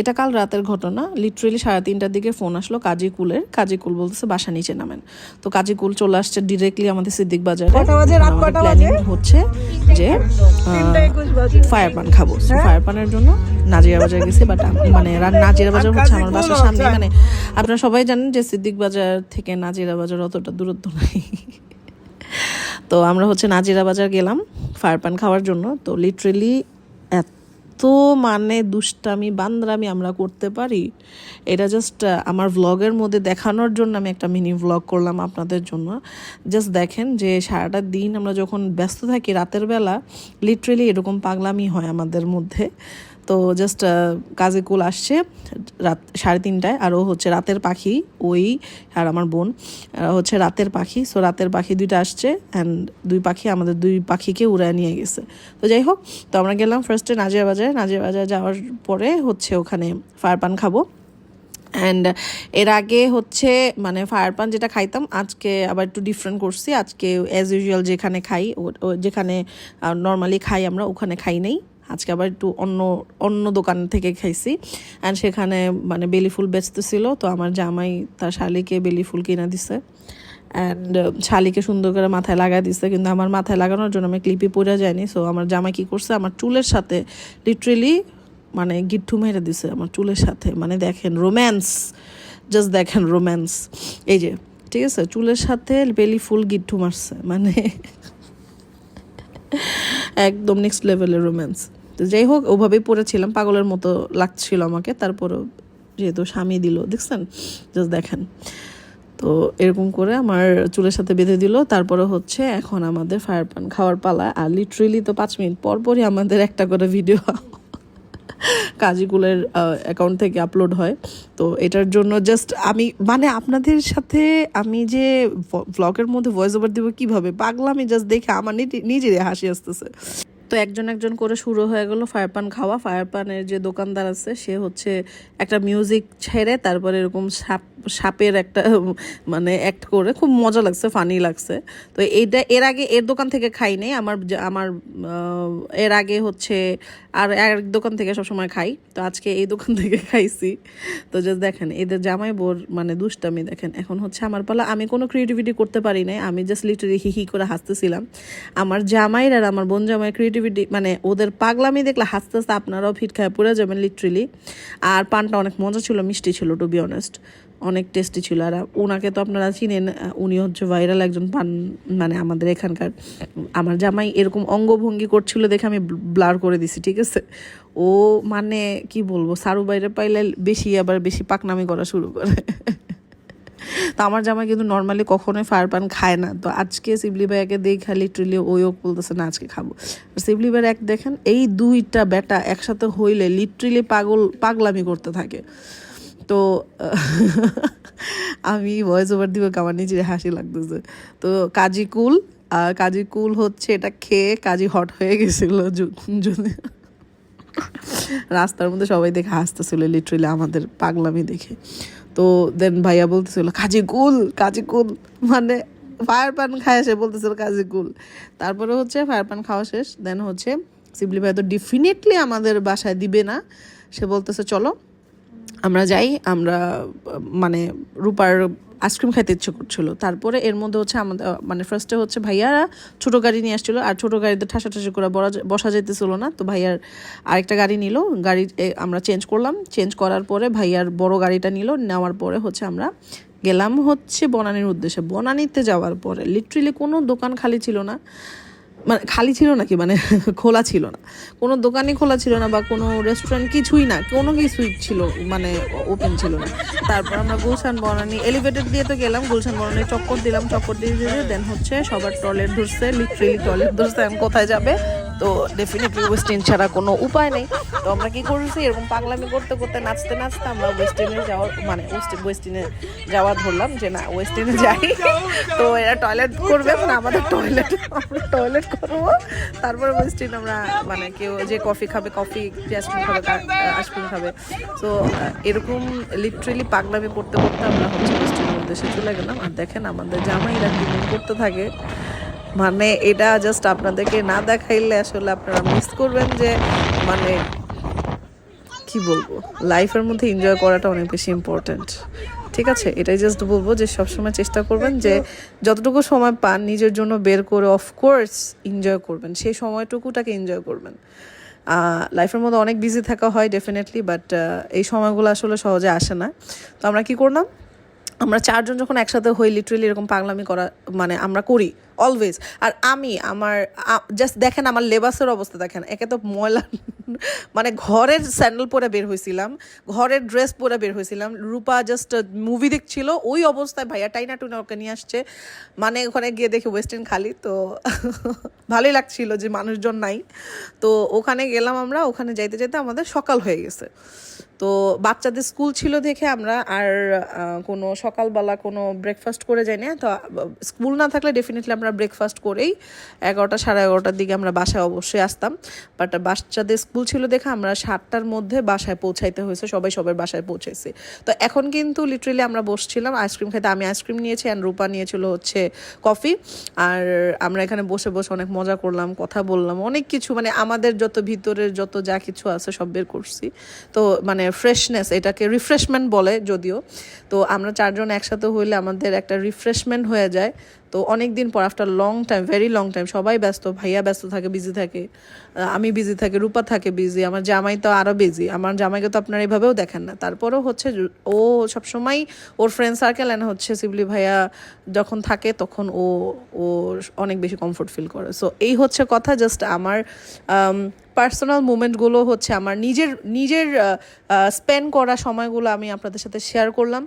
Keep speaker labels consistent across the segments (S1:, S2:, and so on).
S1: এটা কাল রাতের ঘটনা। লিটারেলি সাড়ে তিনটার দিকে ফোন আসলো কাজী কুলের কাজী কুল বলতেছে বাসা নিচে নামেন। তো কাজী কুল চলে আসছে ডিরেক্টলি আমাদের সিদ্দিক বাজারে। প্ল্যানিং হচ্ছে যে ফায়ার পান খাব।
S2: হ্যাঁ?
S1: ফায়ার পানের জন্য নাজিরা বাজার গেছি বাট মানে নাজিরা বাজার হচ্ছে আমার বাসার সামনে
S2: আচ্ছা।
S1: মানে আপনারা সবাই জানেন যে সিদ্দিক বাজার থেকে নাজিরা বাজার অতটা দূরত্ব নাই। তো আমরা হচ্ছে নাজিরা বাজার গেলাম ফায়ার পান খাওয়ার জন্য। তো লিটারেলি এত মানে দুষ্টামি, বান্দরামি আমরা করতে পারি। এটা জাস্ট আমার ভ্লগের মধ্যে দেখানোর জন্য আমি একটা মিনি ভ্লগ করলাম আপনাদের জন্য। জাস্ট দেখেন যে সারাটা দিন আমরা যখন ব্যস্ত থাকি, রাতের বেলা লিটারেলি এরকম পাগলামি হয় আমাদের মধ্যে। তো জাস্ট কাজে কুল আসছে রাত সাড়ে তিনটায় আর ও হচ্ছে রাতের পাখি, ওই আর আমার বোন হচ্ছে রাতের পাখি সো রাতের পাখি দুইটা আসছে অ্যান্ড দুই পাখি আমাদের দুই পাখিকে উড়ায় নিয়ে গেছে। তো যাই হোক, তো আমরা গেলাম ফার্স্টে নাজিয়া বাজারে নাজিয়া বাজারে যাওয়ার পরে হচ্ছে ওখানে ফায়ার পান খাব। অ্যান্ড এর আগে হচ্ছে মানে ফায়ার পান যেটা খাইতাম, আজকে আবার একটু ডিফারেন্ট করছি। আজকে অ্যাজ ইউজুয়াল যেখানে খাই যেখানে নর্মালি খাই আমরা, ওখানে খাই নেই। আজকে আবার একটু অন্য অন্য দোকান থেকে খাইছি। অ্যান্ড সেখানে মানে বেলি ফুল বেচতেছিল তো আমার জামাই তার শালিকে বেলি ফুল কিনে দিছে। অ্যান্ড শালিকে সুন্দর করে মাথায় লাগাই দিছে, কিন্তু আমার মাথায় লাগানোর জন্য আমি ক্লিপি পরে যায়নি সো আমার জামাই কি করছে, আমার চুলের সাথে লিটারেলি মানে গিট্টু মেরে দিছে আমার চুলের সাথে। মানে দেখেন রোম্যান্স জাস্ট দেখেন রোম্যান্স এই যে, ঠিক আছে? চুলের সাথে বেলি ফুল গিট্টু মারছে মানে একদম নেক্সট লেভেলের রোম্যান্স তো যাই হোক, ওভাবেই পড়েছিলাম। পাগলের মতো লাগছিল আমাকে। তারপরও যেহেতু স্বামী দিল, দেখছেন? জাস্ট দেখেন। তো এরকম করে আমার চুলের সাথে বেঁধে দিল। তারপরে হচ্ছে এখন আমাদের ফায়ার পান খাওয়ার পালা। আর লিটারেলি তো পাঁচ মিনিট পর পরই আমাদের একটা করে ভিডিও কাজীকুলের অ্যাকাউন্ট থেকে আপলোড হয়। তো এটার জন্য জাস্ট আমি মানে আপনাদের সাথে আমি যে ব্লগের মধ্যে ভয়েস ওভার দিব কীভাবে? পাগলামি জাস্ট দেখে আমার নিজে- নিজেরই হাসি আসতেছে। তো একজন একজন করে শুরু হয়ে গেল ফায়ার পান খাওয়া। ফায়ার পানের যে দোকানদার আছে, সে হচ্ছে একটা মিউজিক ছেড়ে তারপরে এরকম সাপ, সাপের একটা মানে অ্যাক্ট করে। খুব মজা লাগছে ফানি লাগছে। তো এইটা, এর আগে এর দোকান থেকে খাই নাই। আমার আমার এর আগে হচ্ছে আর এক দোকান থেকে সবসময় খাই। তো আজকে এই দোকান থেকে খাইছি। তো জাস্ট দেখেন এদের জামাই বোর মানে দুষ্টামি দেখেন। এখন হচ্ছে আমার পালা, আমি কোনো ক্রিয়েটিভিটি করতে পারি নাই। আমি জাস্ট লিটারি হি হি করে হাসতেছিলাম। আমার জামাইর আর আমার বোন জামাই ক্রিয়েটিভিটি মানে ওদের পাগলামি দেখলে হাসতে হাসতে আপনারাও ফিট খায়, পড়ে যাবেন লিটারেলি আর পানটা অনেক মজা ছিল, মিষ্টি ছিল টু বি অনেস্ট অনেক টেস্টি ছিল। আর ওনাকে তো আপনারা চিনেন, উনি হচ্ছে ভাইরাল একজন পান মানে আমাদের এখানকার। আমার জামাই এরকম অঙ্গভঙ্গি করছিল দেখে আমি ব্লার করে দিছি, ঠিক আছে? ও মানে কি বলব, সারু বাইরে পাইলে বেশি আবার বেশি পাকনামি করা শুরু করে। তো আমার জামাই কিন্তু নর্মালি কখনোই ফায়ার পান খায় না। তো আজকে শিবলি ভাইয়াকে দেখা লিটারেলি ওইও বলতেছে, না, আজকে খাব। আর শিবলি ভাইয়ের এক দেখেন, এই দুইটা বেটা একসাথে হইলে লিটারেলি পাগল, পাগলামি করতে থাকে। তো আমি ভয়েস ওভার দিব, আমার নিজের হাসি লাগতেছে। তো কাজী কুল আর কাজী কুল হচ্ছে এটা খেয়ে কাজী হট হয়ে গেছিল রাস্তার মধ্যে সবাই দেখে হাসতেছিল লিটারেলি আমাদের পাগলামি দেখে। তো দেন ভাইয়া বলতেছিল, কাজী কুল কাজী কুল। মানে ফায়ার পান খায় সে বলতেছিল, কাজী গুল তারপরে হচ্ছে ফায়ার পান খাওয়া শেষ দেন হচ্ছে সিবলি ভাই তো ডেফিনেটলি আমাদের বাসায় দিবে না। সে বলতেছে, চলো, আমরা যাই, আমরা মানে রূপার আইসক্রিম খাইতে ইচ্ছে করছিল। তারপরে এর মধ্যে হচ্ছে আমাদের মানে ফার্স্টে হচ্ছে ভাইয়ারা ছোটো গাড়ি নিয়ে আসছিল। আর ছোটো গাড়িতে ঠাসা ঠাসি করে বসা যেতেছিল না। তো ভাইয়ার আরেকটা গাড়ি নিল। গাড়ি আমরা চেঞ্জ করলাম। চেঞ্জ করার পরে ভাইয়ার বড় গাড়িটা নিল। নেওয়ার পরে হচ্ছে আমরা গেলাম হচ্ছে বনানির উদ্দেশ্যে। বনানিতে যাওয়ার পরে লিটারেলি কোনো দোকান খালি ছিল না। মানে খালি ছিল নাকি? মানে খোলা ছিল না। কোনো দোকানই খোলা ছিল না বা কোনো রেস্টুরেন্ট কিছুই না, কোনো কিছুই ছিল মানে ওপেন ছিল না। তারপর আমরা গুলশান বনানি এলিভেটেড দিয়ে তো গেলাম, গুলশান বনানি চক্কর দিলাম, চক্কর দিয়ে দিয়ে দেন হচ্ছে সবার টয়লেট ধরছে লিট্রেলি টয়লেট ধরছে কোথায় যাবে? তো ডেফিনেটলি ওয়েস্টিন ছাড়া কোনো উপায় নেই। তো আমরা কী করেছি? এরকম পাগলামি করতে করতে নাচতে নাচতে আমরা ওয়েস্টিনে যাওয়ার মানে ওয়েস্টিনে যাওয়া ধরলাম যে না ওয়েস্টিনে যাই। তো এরা টয়লেট করবে মানে আমাদের টয়লেট আমরা টয়লেট করব। তারপর ওয়েস্টিন আমরা মানে কেউ যে কফি খাবে কফি আইসক্রিম খাবে আইসক্রিম খাবে। তো এরকম লিটারেলি পাগলামি করতে করতে আমরা হচ্ছে ওয়েস্টিনের উদ্দেশ্যে চলে গেলাম। আর দেখেন আমাদের জামাইরা কি করতে থাকে। মানে এটা জাস্ট আপনাদেরকে না দেখাইলে আসলে আপনারা মিস করবেন যে মানে কি বলব? লাইফের মধ্যে এনজয় করাটা অনেক বেশি ইম্পর্ট্যান্ট ঠিক আছে? এটাই জাস্ট বলব যে সবসময় চেষ্টা করবেন যে যতটুকু সময় পান নিজের জন্য বের করে অফকোর্স এনজয় করবেন। সেই সময়টুকুটাকে এনজয় করবেন। লাইফের মধ্যে অনেক বিজি থাকা হয় ডেফিনেটলি বাট এই সময়গুলো আসলে সহজে আসে না। তো আমরা কি করলাম? আমরা চারজন যখন একসাথে হই লিটারেলি এরকম পাগলামি করা মানে আমরা করি অলওয়েজ আর আমি, আমার জাস্ট দেখেন আমার লেবাসের অবস্থা দেখেন। একে তো ময়লা মানে ঘরের স্যান্ডেল পরে বের হয়েছিলাম ঘরের ড্রেস পরে বের হয়েছিলাম রূপা জাস্ট মুভি দেখছিল, ওই অবস্থায় ভাইয়া টাইনা টুনা ওকে নিয়ে আসছে। মানে ওখানে গিয়ে দেখি ওয়েস্টার্ন খালি, তো ভালোই লাগছিল যে মানুষজন নাই। তো ওখানে গেলাম আমরা, ওখানে যাইতে যাইতে আমাদের সকাল হয়ে গেছে। তো বাচ্চাদের স্কুল ছিল দেখে আমরা আর কোনো সকালবেলা কোনো ব্রেকফাস্ট করে যাই না তো স্কুল না থাকলে ডেফিনেটলি আমরা ব্রেকফাস্ট করেই এগারোটা সাড়ে এগারোটার দিকে আমরা বাসায় অবশ্যই আসতাম। বাট বাচ্চাদের স্কুল ছিল দেখে আমরা সাতটার মধ্যে বাসায় পৌঁছাইতে হয়েছে, সবাই সবার বাসায় পৌঁছেছে তো এখন কিন্তু লিটারেলি আমরা বসছিলাম আইসক্রিম খেতে। আমি আইসক্রিম নিয়েছি অ্যান্ড রূপা নিয়েছিল হচ্ছে কফি আর আমরা এখানে বসে বসে অনেক মজা করলাম, কথা বললাম, অনেক কিছু মানে আমাদের যত ভিতরের যত যা কিছু আছে সব বের করছি। তো মানে ফ্রেশনেস এটাকে রিফ্রেশমেন্ট বলে যদিও। তো আমরা চারজন একসাথে হইলে আমাদের একটা রিফ্রেশমেন্ট হয়ে যায়। তো অনেক দিন পর after long time very long time সবাই ব্যস্ত, ভাইয়া ব্যস্ত থাকে বিজি থাকে আমি বিজি থাকি, রূপা থাকে বিজি আমার জামাই তো আরও বিজি আমার জামাইকে তো আপনারা এইভাবেও দেখেন না। তারপরেও হচ্ছে ও সবসময় ওর ফ্রেন্ড সার্কেল অ্যান্ড হচ্ছে শিবলি ভাইয়া যখন থাকে তখন ও ও অনেক বেশি কমফোর্ট ফিল করে। সো এই হচ্ছে কথা জাস্ট আমার পার্সোনাল মুমেন্টগুলো হচ্ছে আমার নিজের নিজের স্পেন্ড করা সময়গুলো আমি আপনাদের সাথে শেয়ার করলাম।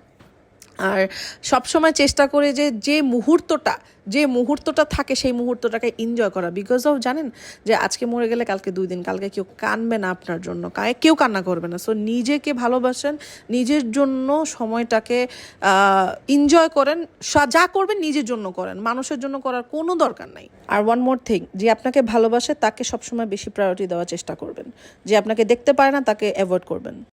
S1: আর সবসময় চেষ্টা করে যে যে মুহূর্তটা যে মুহূর্তটা থাকে সেই মুহূর্তটাকে এনজয় করা। বিকজ অফ জানেন? যে আজকে মরে গেলে কালকে দুই দিন, কালকে কেউ কানবে না আপনার জন্য, কায়ে, কেউ কান্না করবে না। সো নিজেকে ভালোবাসেন, নিজের জন্য সময়টাকে এনজয় করেন যা করবেন নিজের জন্য করেন। মানুষের জন্য করার কোনো দরকার নাই। আর ওয়ান মোর থিং যে আপনাকে ভালোবাসে, তাকে সবসময় বেশি প্রায়োরিটি দেওয়ার চেষ্টা করবেন। যে আপনাকে দেখতে পারে না, তাকে অ্যাভয়েড করবেন।